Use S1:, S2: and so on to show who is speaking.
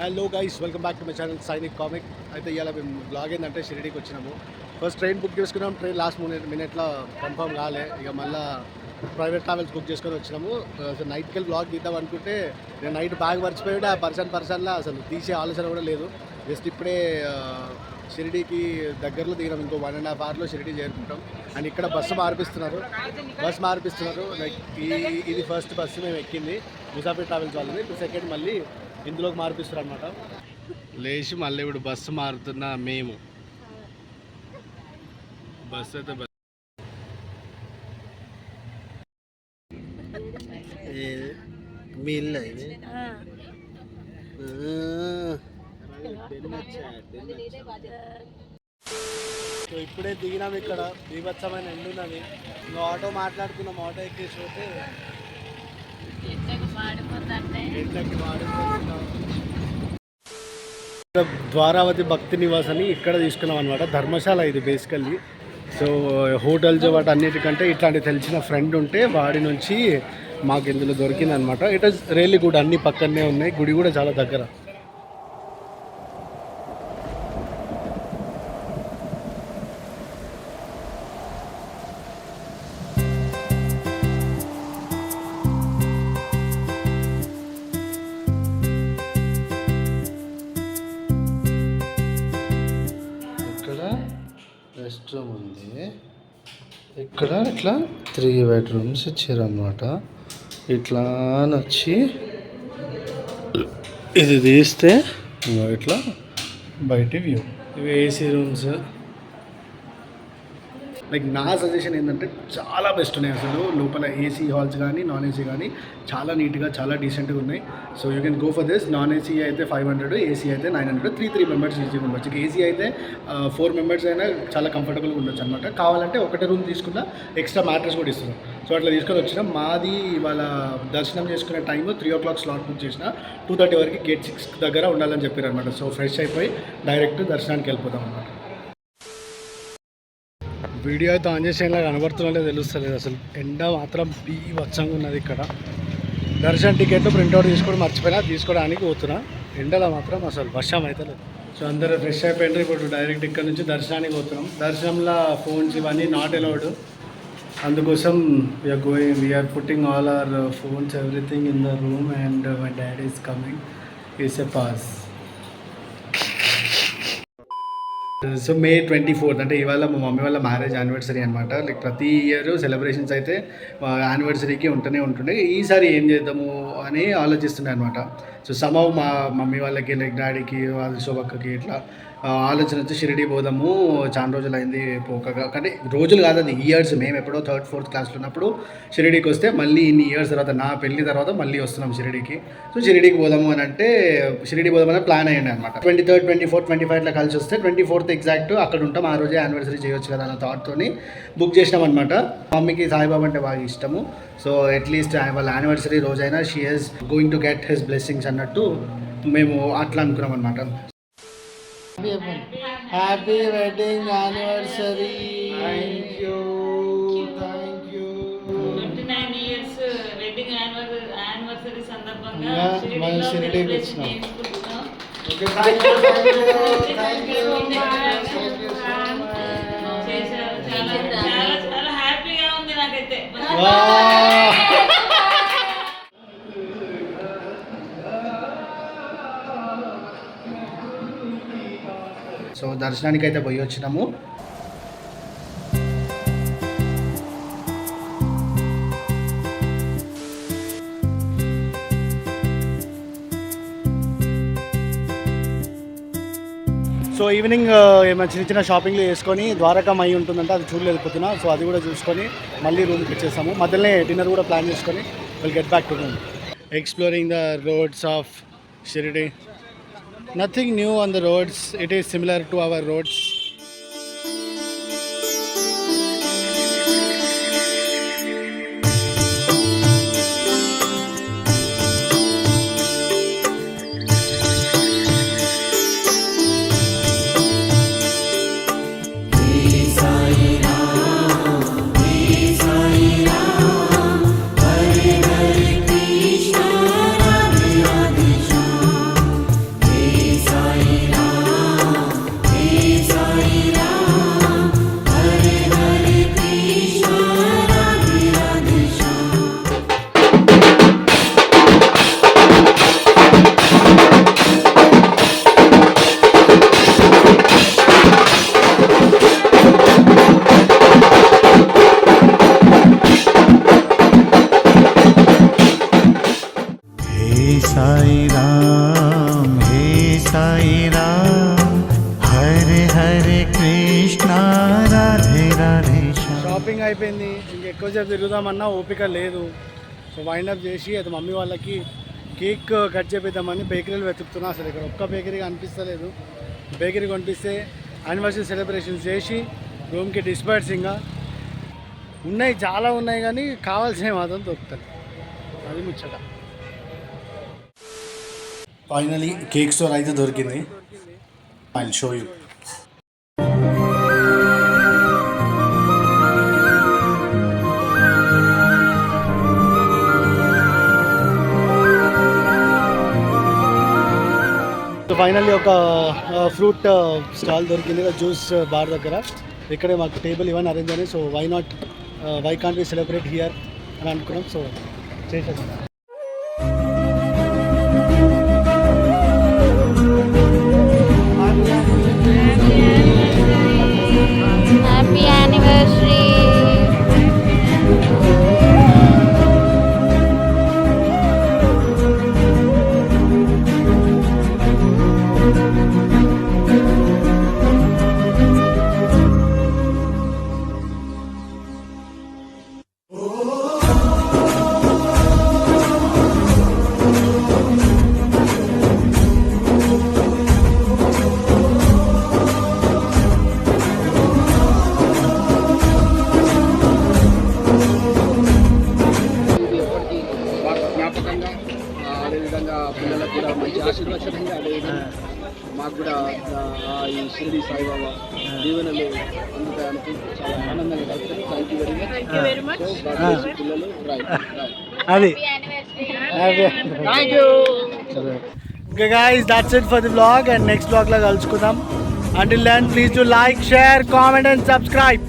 S1: Hello guys welcome back to my channel Sainik కామిక్ అయితే ఇవాళ మేము బ్లాగ్ ఏంటంటే షిరిడీకి వచ్చినాము. ఫస్ట్ ట్రైన్ బుక్ చేసుకున్నాం. ట్రైన్ లాస్ట్ మినిట్ మినిట్లో కన్ఫర్మ్ కాలే. ఇక మళ్ళీ ప్రైవేట్ ట్రావెల్స్ బుక్ చేసుకొని వచ్చినాము. అసలు నైట్కి వెళ్ళి బ్లాగ్ తీద్దాం అనుకుంటే నేను నైట్ బ్యాగ్ మర్చిపోయాడు? ఆ పర్సన్ పర్సన్లో అసలు తీసే ఆలోచన కూడా లేదు. జస్ట్ ఇప్పుడే షిరిడీకి దగ్గరలో దిగినాం ఇంకో వన్ అండ్ హాఫ్ అవర్లో షిరిడీ చేరుకుంటాం. అండ్ ఇక్కడ బస్సు మార్పిస్తున్నారు. బస్సు మార్పిస్తున్నారు. లైక్ ఈ ఇది ఫస్ట్ బస్సు మేము ఎక్కింది. ముసాఫిర్ ట్రావెల్స్ వాళ్ళది. ఇప్పుడు సెకండ్ మళ్ళీ ఇందులోకి మార్పిస్తారు అనమాట లేచి మళ్ళీ ఇప్పుడు బస్సు మారుతున్న మేము. బస్సు అయితే బస్ మీ ఇల్లు ఇది? సో ఇప్పుడే దిగినాం ఇక్కడ. బీభత్సమైన ఎండున్నది ఇంకా ఆటో మాట్లాడుకున్నాం. ఆటో ఎక్కేసి పోతే ఎండకి మాడిపోతున్నాం. ద్వారావతి భక్తి నివాస్ అని ఇక్కడ తీసుకున్నాం అనమాట ధర్మశాల ఇది బేసికల్లీ సో హోటల్స్ వాటి అన్నిటికంటే ఇట్లాంటి తెలిసిన ఫ్రెండ్ ఉంటే వాడి నుంచి మాకు ఇందులో దొరికింది అనమాట ఇట్ ఇస్ రియల్లీ గుడ్ అన్ని పక్కనే ఉన్నాయి. గుడి కూడా చాలా దగ్గర. ఇక్కడ ఇట్లా త్రీ బెడ్రూమ్స్ ఇచ్చారన్నమాట. ఇట్లా నచ్చి వచ్చి ఇది తీస్తే ఇట్లా బయట వ్యూ. ఇవి ఏసీ రూమ్స్. లైక్ నా సజెషన్ ఏంటంటే చాలా బెస్ట్ ఉన్నాయి అసలు. లోపల ఏసీ హాల్స్ కానీ నాన్ ఏసీ కానీ చాలా నీట్గా చాలా డీసెంట్గా ఉన్నాయి. So you can go for this non AC అయితే ఫైవ్ హండ్రెడ్ ఏసీ అయితే nine hundred three three members ఈజీగా ఉండొచ్చు. ఏసీ అయితే ఫోర్ మెంబర్స్ అయినా చాలా కంఫర్టబుల్గా ఉండొచ్చు అనమాట కావాలంటే ఒకటే రూమ్ తీసుకున్న ఎక్స్ట్రా మ్యాట్రెస్ కూడా ఇస్తున్నాం సో అట్లా తీసుకొని వచ్చిన. మాది ఇవాళ దర్శనం చేసుకునే time three o'clock slot book చేసిన టూ థర్టీ వరకు గేట్ సిక్స్ దగ్గర ఉండాలని చెప్పారు అనమాట సో ఫ్రెష్ అయిపోయి డైరెక్ట్ దర్శనానికి వెళ్ళిపోతాం అనమాట వీడియో అయితే ఆన్ చేసేలా కనబడుతున్నట్టే తెలుస్తుంది అసలు. ఎండ మాత్రం బీభత్సంగా ఉన్నది ఇక్కడ. దర్శనం టికెట్ ప్రింట్అవుట్ తీసుకొని మర్చిపోయినా తీసుకోవడానికి పోతున్నా. ఎండలో మాత్రం అసలు వర్షం అయితే లేదు. సో అందరూ ఫ్రెష్ అయిపోయినారు. ఇప్పుడు డైరెక్ట్ ఇక్కడ నుంచి దర్శనానికి పోతున్నాం. దర్శనంలో ఫోన్స్ ఇవన్నీ నాట్ అలౌడ్ అందుకోసం we're going we're putting all our phones everything in the room and my daddy is coming is a pass so May twenty fourth అంటే ఇవాళ మా మమ్మీ వాళ్ళ మ్యారేజ్ యానివర్సరీ అనమాట లైక్ ప్రతి ఇయర్ సెలబ్రేషన్స్ అయితే యానివర్సరీకి ఉంటూనే ఉంటుండే. ఈసారి ఏం చేద్దాము అని ఆలోచిస్తుండే అనమాట సో సమవ్ మా మమ్మీ వాళ్ళకి లైక్ డాడీకి వాళ్ళ శోభక్కకి ఇట్లా ఆలోచన వచ్చి షిరిడి పోదాము చాలా రోజులు అయింది పోకగా కానీ రోజులు కాదు అది ఇయర్స్ మేము ఎప్పుడో థర్డ్ ఫోర్త్ క్లాస్లో ఉన్నప్పుడు షిరిడీకి వస్తే మళ్ళీ ఇన్ని ఇయర్స్ తర్వాత నా పెళ్ళి తర్వాత మళ్ళీ వస్తున్నాం షిరిడీకి. సో షిరిడీకి పోదాము అని అంటే షిరిడి పోదామని ప్లాన్ అయ్యండి అనమాట twenty third twenty fourth twenty ఫైవ్లో కలిసి వస్తే ట్వంటీ ఫోర్త్ ఎగ్జాక్ట్ అక్కడ ఉంటాం ఆ రోజే యానివర్సరీ చేయొచ్చు కదా అన్న థాట్తోని బుక్ చేసినాం అనమాట మమ్మీకి సాయిబాబా అంటే బాగా ఇష్టము. సో అట్లీస్ట్ వాళ్ళ యానివర్సరీ రోజైనా she he's going to get his blessings అన్నట్టు మేము అట్లా అనుకున్నాం అనమాట happy wedding anniversary thank you thank you
S2: twenty nine years wedding anniversary సందర్భంగా
S1: మన షిరిడీకి వచ్చినాం.
S2: చేశారు. చాలా చాలా హ్యాపీగా ఉంది నాకైతే.
S1: సో దర్శనానికి అయితే పోయి వచ్చినాము. సో ఈవినింగ్ ఏమైనా చిన్న చిన్న షాపింగ్లు చేసుకొని ద్వారకం అయి ఉంటుందంటే అది చూడలేకపోతున్నా సో అది కూడా చూసుకొని మళ్ళీ రూమ్కి వచ్చేసాము. మధ్యలోనే డిన్నర్ కూడా ప్లాన్ చేసుకొని will get back to room exploring the roads of Shirdi Nothing new on the roads. It is similar to our roads. Ram hey Sai Ram Hare Hare Krishna Radhe Radhe shopping అయిపోయింది. ఇంక ఎక్కువసేపు తిరుగుదామన్నా ఓపిక లేదు. సో వైండప్ చేసి అది మమ్మీ వాళ్ళకి కేక్ కట్ చేపిద్దామని బేకరీలు వెతుకుతున్నా. అసలు ఇక్కడ ఒక్క బేకరీ కనిపిస్తలేదు. బేకరీ కొనిపిస్తే యానివర్సరీ సెలబ్రేషన్స్ చేసి రూమ్కి డిస్పాట్సింగ్గా ఉన్నాయి చాలా ఉన్నాయి కానీ కావాల్సినవి మాత్రం దొరుకుతాయి అది ముచ్చట. ఫైనలీ కేక్ స్టోర్ అయితే దొరికింది. I show you so finally ఒక ఫ్రూట్ స్టాల్ దొరికింది. జ్యూస్ బార్ దగ్గర. ఇక్కడే మాకు టేబుల్ ఇవన్నీ అరేంజ్ అయినాయి so why not why can't we celebrate here అని అనుకున్నాం. సో చేసేసాం
S3: కూడా మంచి ఆశీర్వచనంగా మాకు కూడా ఆ, ఈ షిరిడి సాయిబాబా దీవెనలు అందుతాయని చాలా ఆనందంగా కలుగుతుంది థ్యాంక్ యూ వెరీ మచ్ పిల్లలు.
S1: అది. Okay guys that's it for the blog and next బ్లాగ్లో కలుసుకుందాం. Until then please to like share comment and subscribe